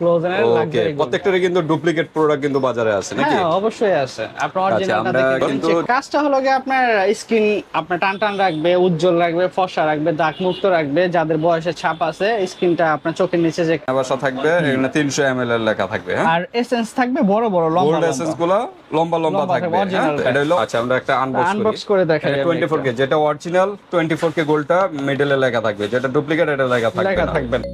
ক্লোজেনের luxury প্রত্যেকটারই কিন্তু duplicate product কিন্তু বাজারে আছে নাকি? হ্যাঁ অবশ্যই আছে। আপনার আচ্ছা, অরিজিনালটা কিন্তু- কাজটা হলো গিয়ে আপনার স্কিন আপনার টান টান রাখবে উজ্জ্বল রাখবে ফর্সা রাখবে দাগ মুক্ত রাখবে যাদের বয়সের ছাপ আছে স্কিনটা আপনার চোখের নিচে যে বাসা থাকবে এখানে তিনশো এম এর লেখা থাকবে হ্যাঁ? আর এসেন্স থাকবে বড় বড় লম্বা গোল্ড এসেন্সগুলা লম্বা লম্বা থাকবে হ্যাঁ? এটা হলো আচ্ছা আমরা একটা আনবক্স করে। দেখাই কে যেটা অরিজিনাল টোয়েন্টি ফোর কে গোল্ডটা মিডলে লেখা থাকবে যেটা ডুপ্লিকেট এটা লেখা থাকবে না।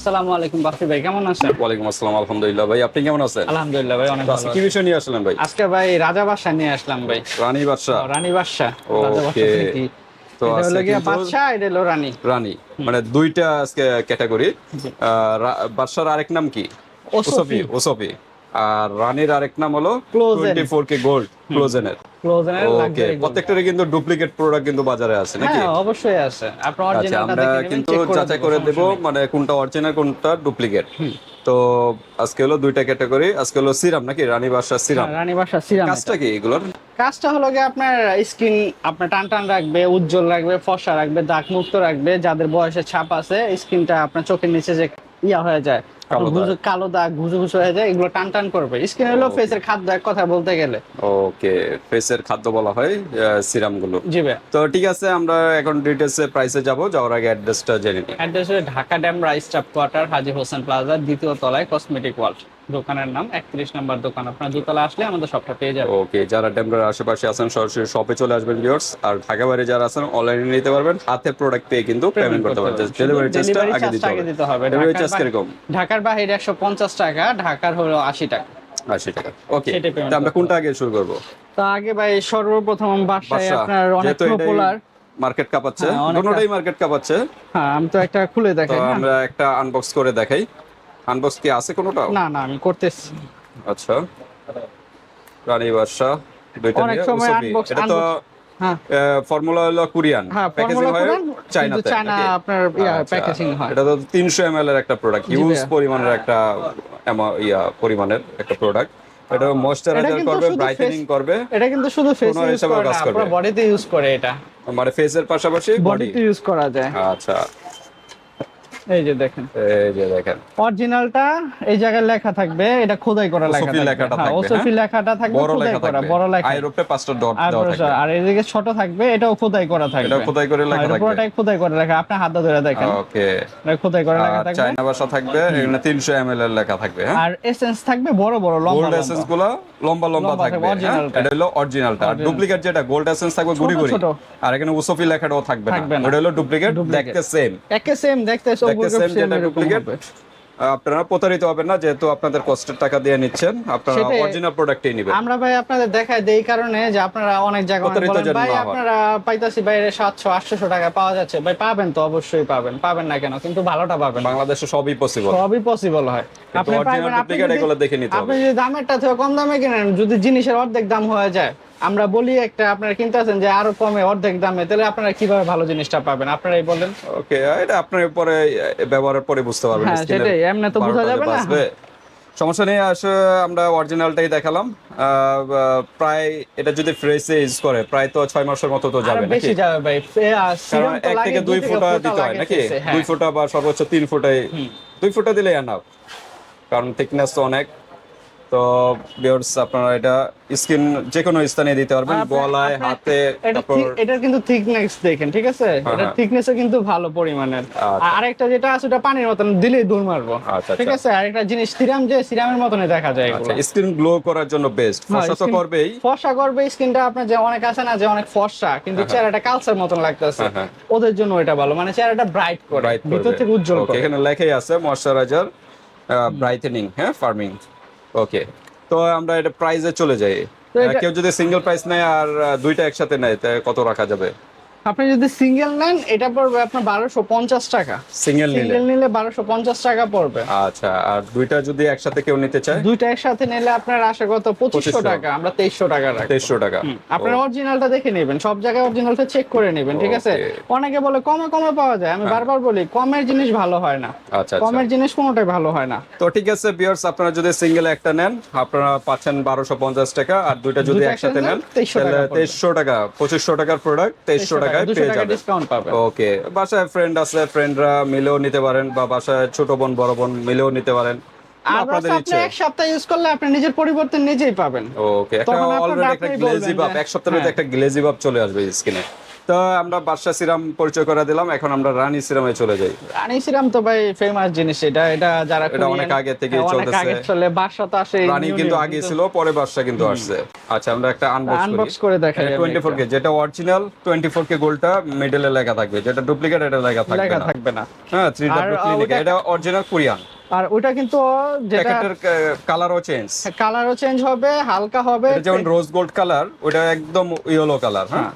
আসসালামু আলাইকুম বাফি ভাই কেমন আছেন? ওয়ালাইকুম আসসালাম আলহামদুলিল্লাহ ভাই আপনি কেমন আছেন? আলহামদুলিল্লাহ ভাই অনেক ভালো কি বিষয় নিয়ে আসলেন ভাই? আজকে ভাই রাজা বাদশা নিয়ে আসলাম ভাই। রানী বাদশা রানী বাদশা রাজা বাদশা Okay. তো হলো আজকে গিয়ে বাদশা এটা হলো রানী। রানী মানে দুইটা আজকে ক্যাটাগরি। বাদশার আরেক নাম কি। ওসফি ওসফি। আর রানীর আরেক নাম হলো। টোয়েন্টি ফোর কে গোল্ড ক্লোজেনের ক্লোজেনের ওকে প্রত্যেকটারই কিন্তু ডুপ্লিকেট প্রোডাক্ট কিন্তু বাজারে আছে নাকি? হ্যাঁ অবশ্যই আছে। আচ্ছা আমরা কিন্তু যাচাই করে দেব মানে কোনটা অরিজিনাল কোনটা ডুপ্লিকেট তো আজকে হলো দুইটা ক্যাটাগরি আজকে হলো সিরাম নাকি? রানী সিরাম হ্যাঁ, রানী বাদশা সিরাম কাজটা কি এগুলোর? কাজটা হলো গিয়ে আপনার স্কিন আপনার টান টান রাখবে উজ্জ্বল রাখবে ফর্সা রাখবে দাগ মুক্ত রাখবে যাদের বয়সে ছাপ আছে স্কিনটা আপনার চোখের নিচে যে ইয়া হয়ে যায় কালো দাগ। হয়ে যায় এগুলো টান টান করবে। স্কিন হলো ফেসের খাদ্য এক কথা বলতে গেলে। ওকে ফেসের খাদ্য বলা হয় সিরামগুলো জি ভাই। তো ঠিক আছে আমরা এখন ডিটেলসে প্রাইসে যাব যাওয়ার আগে অ্যাড্রেসটা জেনে নিই। অ্যাড্রেস হলো ঢাকা ড্যাম rice staff quarter Haji Hossain plaza দ্বিতীয় তলায় কসমেটিক ওয়ার্ল্ড দোকানের নাম একত্রিশ নম্বর দোকান। আপনার দোতলা আসলে আমাদের সবটা পেয়ে যাবেন। ওকে যারা ডেমরার আশেপাশে আছেন সরাসরি শপে চলে আসবেন ভিউয়ার্স আর ঢাকা বাইরে যারা আছেন অনলাইনে নিতে পারবেন। হাতে প্রোডাক্ট পেয়ে কিন্তু পেমেন্ট করতে পারবেন। ডেলিভারি চার্জটা আগে দিতে হবে। ডেলিভারি চার্জ কীরকম? ঢাকার বাইরে একশো পঞ্চাশ টাকা ঢাকার হলো আশি টাকা। আশি টাকা। ওকে আমরা কোনটা আগে শুরু করব? তো আগে ভাই সর্বপ্রথম বাসায় আপনার অনেক পপুলার মার্কেট কাঁপাচ্ছে হ্যাঁ, দুটোটাই মার্কেট কাঁপাচ্ছে। হ্যাঁ আমি তো একটা খুলে দেখাই? আমরা একটা আনবক্স করে দেখাই। আনবক্স কি আছে কোনোটা না না আমি করতেছি। আচ্ছা। রানী বাদশা দুইটা নিয়ে। এটা তো ফর্মুলা হলো কোরিয়ান। হ্যাঁ প্যাকেজিং হয় কোরিয়ান চায়না আপনার আচ্ছা। প্যাকেজিং হয়। এটা তো তিনশো এম এর একটা প্রোডাক্ট ইউজ হিউজ পরিমাণের একটা ইয়া পরিমাণের একটা প্রোডাক্ট এটা ময়শ্চারাইজার করবে ব্রাইটেনিং করবে। এটা কিন্তু শুধু ফেস ইউজ করে না। বডিতে ইউজ করে এটা। মানে ফেসের পাশাপাশি বডি বডিতে ইউজ করা যায়। আচ্ছা। এই যে দেখেন। এই যে দেখেন। অরিজিনালটা এই জায়গায় লেখা থাকবে এটা খোদাই করা লেখা থাকবে। লেখাটা হ্যাঁ থাকবে, ওসফি হ্যাঁ? লেখাটা থাকবে বড় খোদাই লেখা করা থাকবে। বড় লেখা। আয়ের উপরে পাঁচটা ডট দেওয়া থাকবে। আর এদিকে ছোট থাকবে এটাও খোদাই করা থাকবে। এটা খোদাই করে লেখা হ্যাঁ, থাকবে। পুরোটাই খোদাই করে লেখা। আপনি হাত ধরে দেখেন। ওকে। এটা খোদাই করে লেখা থাকবে। চায়না ভাষা থাকবে এখানে তিনশো এম এর লেখা থাকবে আর এসেন্স থাকবে বড় বড় লম্বা গোল্ড। এসেন্সগুলা লম্বা লম্বা থাকবে। এটা হলো অরিজিনালটা আর ডুপ্লিকেট যেটা গোল্ড এসেন্স থাকবে গুড়ি গুড়ি। আর এখানে উসফি লেখাটাও থাকবে না। ওটা হলো ডুপ্লিকেট দেখতে সেম একে সেম দেখতে সব দেখতে যেটা ডুপ্লিকেট আপনারা প্রতারিত হবেন না যেহেতু আপনাদের কষ্টের টাকা দিয়ে নিচ্ছেন আপনারা অরিজিনাল প্রোডাক্টই নেবেন। আমরা ভাই আপনাদের দেখাই দেই কারণে যে আপনারা অনেক প্রতারিত বলেন, ভাই আপনারা পাইতাছি বাইরে সাতশো আটশো টাকা পাওয়া যাচ্ছে। ভাই পাবেন তো অবশ্যই পাবেন। পাবেন না কেন? কিন্তু ভালোটা পাবেন। বাংলাদেশে সবই পসিবল সবই পসিবল হয়। আপনি পাইবেন আপনি দেখে নিতে হবে। আপনি। যদি দামেরটা থেকে কম দামে কিনেন যদি জিনিসের অর্ধেক দাম হয়ে যায় আমরা বলি একটা আপনারা কিনতে আছেন যে আরও কমে অর্ধেক দামে তাহলে আপনারা কীভাবে ভালো জিনিসটা পাবেন? আপনারাই বলেন। ওকে এটা আপনার পরে ব্যবহারের পরে বুঝতে পারবেন হ্যাঁ, সেটাই, এমনি তো বোঝা যাবে না। সমস্যা নেই আসলে আমরা অরিজিনালটাই দেখালাম। প্রায় এটা যদি ফ্রেশে ইউজ করে প্রায় তো ছয় মাসের মতো তো যাবে বেশি যাবে ভাই কারণ এক থেকে দুই ফোঁটা দিতে হয় নাকি? হ্যাঁ। দুই ফোঁটা বা সর্বোচ্চ তিন ফোঁটাই দুই ফোঁটা দিলে এনাফ কারণ থিকনেস তো অনেক। তো বিয়ার্স আপনারা এটা স্কিন যে কোনো স্থানে দিতে পারবেন গলায় হাতে এটা ঠিক- কিন্তু থিকনেস দেখেন ঠিক আছে? হ্যাঁ। থিকনেসও কিন্তু ভালো পরিমাণের। আচ্ছা। আরেকটা যেটা আছে ওটা পানির মতন দিলেই মারবো। আচ্ছা, ঠিক আচ্ছা। আছে আরেকটা জিনিস সিরাম যে সিরামের মতনই দেখা যায় এগুলো। স্কিন গ্লো করার জন্য বেস্ট হ্যাঁ, ফসা তো করবেই। ফর্সা করবে স্কিনটা আপনার যে অনেক আছে না যে অনেক ফর্সা কিন্তু চেহারাটা কালচার মতন লাগতেছে। হ্যাঁ, হ্যাঁ। ওদের জন্য এটা ভালো। মানে চেহারাটা ব্রাইট করে ভিতর থেকে উজ্জ্বল করে। এখানে লেখাই আছে ময়শ্চারাইজার ব্রাইটেনিং হ্যাঁ ফার্মিং ওকে। তো আমরা এটা প্রাইজে চলে যাই। কেউ যদি সিঙ্গেল প্রাইস নেয় আর দুইটা একসাথে নেয় কত রাখা যাবে? আপনি যদি সিঙ্গেল নেন এটা পড়বে আপনার বারোশো পঞ্চাশ টাকা। সিঙ্গেল সিঙ্গেল নিলে বারোশো পঞ্চাশ টাকা পড়বে। আচ্ছা আর দুইটা যদি একসাথে কেউ নিতে চায়? দুইটা একসাথে নিলে আপনার আসে কত পঁচিশশো টাকা আমরা তেইশশো টাকা তেইশশো টাকা। আপনার অরিজিনালটা দেখে নেবেন সব জায়গায় অরিজিনালটা চেক করে নেবেন ঠিক আছে? অনেকে বলে কমে কমে পাওয়া যায় আমি বারবার বলি কমের জিনিস ভালো হয় না। আচ্ছা আচ্ছা। কমের জিনিস কোনোটাই ভালো হয় না। তো ঠিক আছে বিয়ার্স আপনারা যদি সিঙ্গেল একটা নেন আপনারা পাচ্ছেন বারোশো পঞ্চাশ টাকা আর দুইটা যদি একসাথে নেন নেন, 2300 টাকা তেইশশো টাকা পঁচিশশো টাকার প্রোডাক্ট তেইশশো টাকায় পেয়ে যাবেন। ডিসকাউন্ট পাবেন। ওকে বাসায় ফ্রেন্ড আছে ফ্রেন্ডরা মিলেও নিতে পারেন বা বাসায় ছোট বোন বড় বোন মিলেও নিতে পারেন। আপনাদের ইচ্ছে। এক সপ্তাহ ইউজ করলে আপনি নিজের পরিবর্তন নিজেই পাবেন। ওকে একটা অলরেডি একটা গ্লেজি ভাব এক সপ্তাহের মধ্যে হ্যাঁ। একটা গ্লেজি ভাব চলে আসবে স্কিনে তো আমরা বাদশা সিরাম পরিচয় করে দিলাম এখন আমরা রানী সিরামে চলে যাই। রানী সিরাম তো ভাই ফেমাস জিনিস এটা এটা যারা এটা অনেক আগে থেকেই হ্যাঁ, চলতেছে। আগে চলে বাসা তো আসে রানী কিন্তু আগে ছিল পরে বাদশা কিন্তু আসছে। আচ্ছা আমরা একটা আনবক্স করে। দেখাই আমি টোয়েন্টি ফোর কে যেটা অরিজিনাল টোয়েন্টি ফোর কে গোলটা মিডলে লেখা থাকবে। যেটা ডুপ্লিকেট এটা লেখা থাকবে লেখা না। থাকবে না। হ্যাঁ থ্রি ডাব্লিউ ক্লিনিক এটা অরিজিনাল কোরিয়ান আর ওটা কিন্তু যেটা কালারও চেঞ্জ কালারও চেঞ্জ হবে হালকা হবে। যেমন রোজ গোল্ড কালার ওটা একদম ইয়েলো কালার হ্যাঁ।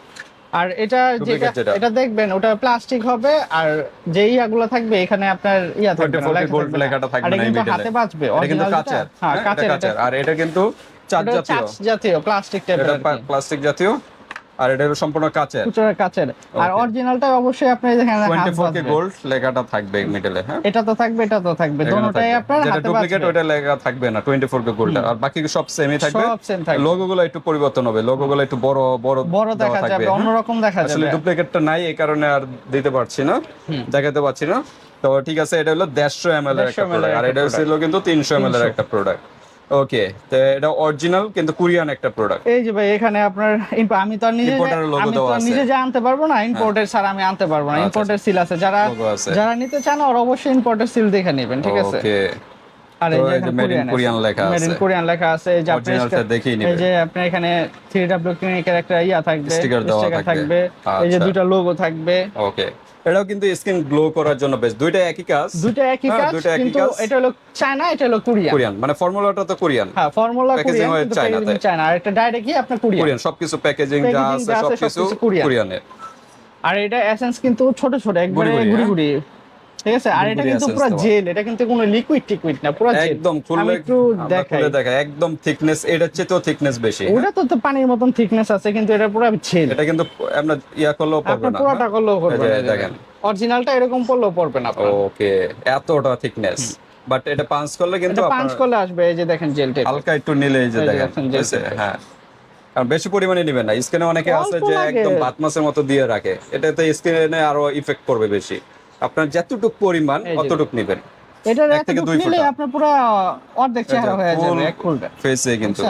আর এটা যেটা এটা দেখবেন ওটা প্লাস্টিক হবে আর যে ইয়াগুলো থাকবে এখানে আপনার ইয়া থাকবে না 24 লেখা গোল্ড লেখাটা থাকবে না কিন্তু হাতে বাজবে এটা কিন্তু কাঁচের। হ্যাঁ কাচের আর এটা কিন্তু চার্জ জাতীয়। প্লাস্টিক টাইপের প্লাস্টিক জাতীয়। আর এটা হলো সম্পূর্ণ কাচের। কুচরা। আর অরিজিনালটা অবশ্যই আপনি দেখেন 24 কে গোল্ড লেখাটা থাকবে মিডলে হ্যাঁ? এটা তো থাকবে এটা তো থাকবে। থাকবে। আপনার হাতে ডুপ্লিকেট ওটা লেখা থাকবে না 24 কে গোল্ড আর বাকি সব সেমই থাকবে। সব সেম থাকবে। লোগো গুলো একটু পরিবর্তন হবে। লোগো গুলো একটু বড় বড় বড় দেখা যাবে হ্যাঁ? অন্যরকম দেখা আসলে ডুপ্লিকেটটা নাই এই কারণে আর দিতে পারছি না দেখাতে পারছি না। তো ঠিক আছে এটা হলো দেড়শো এম এর একটা প্রোডাক্ট আর এটা ছিল কিন্তু তিনশো এম এর একটা প্রোডাক্ট ওকে তো এটা অরিজিনাল কিন্তু কোরিয়ান একটা প্রোডাক্ট এই যে ভাই এখানে আপনার আমি তো আর নিজে আমি তো আর। নিজে যা আনতে পারব না ইম্পোর্টের ছাড়া আমি আনতে পারব না। আচ্ছা, ইম্পোর্টের সিল আছে। যারা যারা নিতে চান ওরা অবশ্যই ইম্পোর্টের সিল দেখে নেবেন ঠিক আছে? ওকে আর Korean লেখা আছে। কোরিয়ান লেখা আছে। এই যে আপনি এই যে আপনার এখানে 3W ক্লিনিকের একটা ইয়া থাকবে। Sticker থাকবে। এই যে আচ্ছা। দুইটা লোগো থাকবে। ওকে এটাও কিন্তু স্কিন গ্লো করার জন্য বেশ দুইটা একই কাজ। দুইটা একই হ্যাঁ, কাজ দুইটা একই কিন্তু কাজ। এটা হলো চায়না এটা হলো কোরিয়ান কোরিয়ান মানে ফর্মুলাটা তো কোরিয়ান হ্যাঁ ফর্মুলা প্যাকেজিং কোরিয়ান হয় কিন্তু তাই চায়না আর এটা ডাইরেক্টলি আপনার কোরিয়ান কোরিয়ান সবকিছু প্যাকেজিং যা আছে সবকিছু সবকিছু কোরিয়ান। কোরিয়ানের আর এটা এসেন্স কিন্তু ছোট ছোট একবারে গুড়ি গুড়ি, হ্যাঁ? গুড়ি। ঠিক আছে? আর এটা কিন্তু পুরো জেল এটা কিন্তু কোনো লিকুইড টিকুইড না পুরো জেল একদম খুললে একটু দেখাই খুলে দেখাই। একদম থিকনেস এটার চেয়েও থিকনেস বেশি হ্যাঁ? ওটা তো তো পানির মতন থিকনেস আছে কিন্তু এটা পুরো জেল এটা কিন্তু আমরা ইয়া করলেও পারবে না পুরোটা করলেও না দেখেন। অরিজিনালটা এরকম করলেও পড়বে না ওকে এতটা থিকনেস বাট এটা পাঞ্চ করলে কিন্তু এটা পাঞ্চ করলে আসবে এই যে দেখেন জেল টাইপ হালকা একটু নিলে এই যে দেখেন? হ্যাঁ। আর বেশি পরিমাণে নেবেন না স্কিনে অনেকে আছে যে একদম ভাত মাছের মতো দিয়ে রাখে। এটাতে স্কিনে আরও ইফেক্ট করবে বেশি। আপনার যতটুকু পরিমাণ অতটুকু নেবেন। এটার এক থেকে দুই ফোঁটা। আপনার পুরো অর্ধেক চেহারা হয়ে যাবে এক ফুলটা। ফেসে কিন্তু।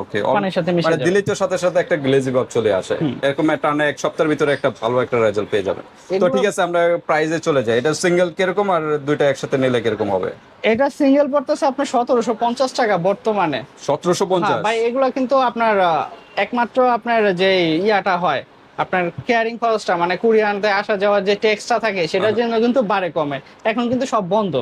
ওকে পানির সাথে মিশে মানে। দিলেই তো সাথে সাথে একটা গ্লেজি ভাব চলে আসে। এরকম একটা টানে এক সপ্তাহের ভিতরে একটা ভালো একটা রেজাল্ট পেয়ে যাবেন। তো ঠিক আছে আমরা প্রাইজে চলে যাই। এটা সিঙ্গেল কীরকম আর দুইটা একসাথে নিলে কীরকম হবে? এটা সিঙ্গেল পড়তেছে আপনার সতেরোশো পঞ্চাশ টাকা বর্তমানে। সতেরোশো হ্যাঁ পঞ্চাশ ভাই এগুলো কিন্তু আপনার একমাত্র আপনার যে ইয়াটা হয় আপনার কেয়ারিং খরচটা মানে কুরিয়ানতে আসা যাওয়ার যে ট্যাক্সটা থাকে সেটার জন্য কিন্তু বাড়ে কমে এখন কিন্তু সব বন্ধ।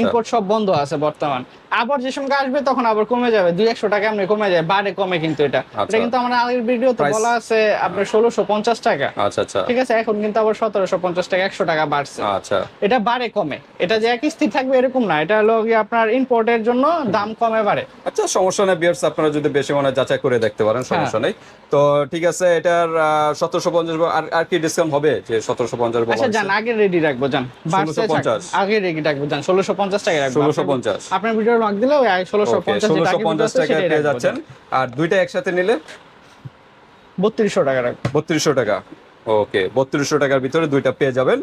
ইম্পোর্ট সব বন্ধ আছে বর্তমান। আবার যে সময় আসবে তখন আবার কমে যাবে। দুই একশো টাকা এমনি কমে যায় বাড়ে কমে কিন্তু এটা। আচ্ছা। এটা কিন্তু আমার আগের ভিডিওতে Price- বলা আছে আপনার ষোলোশো পঞ্চাশ টাকা। আচ্ছা আচ্ছা। ঠিক আছে? এখন কিন্তু আবার সতেরোশো পঞ্চাশ টাকা একশো টাকা বাড়ছে। আচ্ছা। এটা বাড়ে কমে। এটা যে এক স্থির থাকবে এরকম না। এটা হলো আপনার ইম্পোর্টের জন্য দাম কমে বাড়ে। আচ্ছা সমস্যা নেই বিয়ার্স আপনারা যদি বেশি মনে হয় যাচাই করে দেখতে পারেন সমস্যা নেই। তো ঠিক আছে এটার সতেরোশো পঞ্চাশ আর আর কি ডিসকাউন্ট হবে? যে সতেরোশো পঞ্চাশ আচ্ছা যান আগে রেডি রাখব যান বাড়ছে 1650 আগে রেডি রাখব যান ষোলোশো পঞ্চাশ টাকা রাখব। 1650 আপনার- আপনার ভিডিও লক দিলে ওই ষোলোশো পঞ্চাশ ষোলোশো পঞ্চাশ টাকা পেয়ে যাচ্ছেন। আর দুইটা একসাথে নিলে? বত্রিশশো টাকা রাখব। বত্রিশশো টাকা। ওকে বত্রিশশো টাকার ভিতরে দুইটা পেয়ে যাবেন।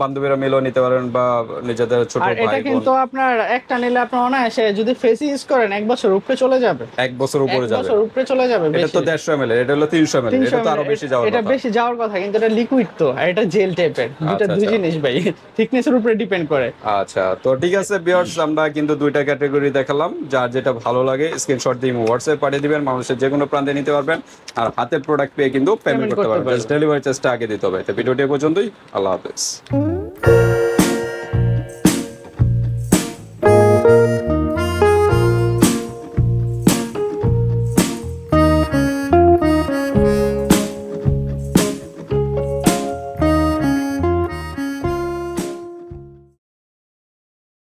বান্ধবীরা মিলেও নিতে পারেন বা নিজেদের ছোট আর এটা কিন্তু আপনার একটা নিলে আপনার অনায়াসে যদি ফেস ইউজ করেন এক বছর উপরে চলে যাবে। এক বছর উপরে যাবে। বছর উপরে চলে যাবে এটা তো দেড়শো এম এটা হলো তিনশো এম 300 এটা তো আরও বেশি যাওয়ার এটা বেশি যাওয়ার কথা কিন্তু এটা লিকুইড তো আর এটা জেল টাইপের দুটা আচ্ছা, দুই আচ্ছা। জিনিস ভাই থিকনেসের উপরে ডিপেন্ড করে। আচ্ছা তো ঠিক আছে বিয়ার্স আমরা কিন্তু দুইটা ক্যাটাগরি দেখালাম যার যেটা ভালো লাগে স্ক্রিনশট দিয়ে হোয়াটসঅ্যাপ পাঠিয়ে দিবেন মানুষের যে কোনো প্রান্তে নিতে পারবেন আর হাতের প্রোডাক্ট পেয়ে কিন্তু পেমেন্ট করতে পারবেন। ডেলিভারি চার্জটা আগে দিতে হবে। ভিডিওটি পর্যন্তই। আল্লাহ হাফেজ।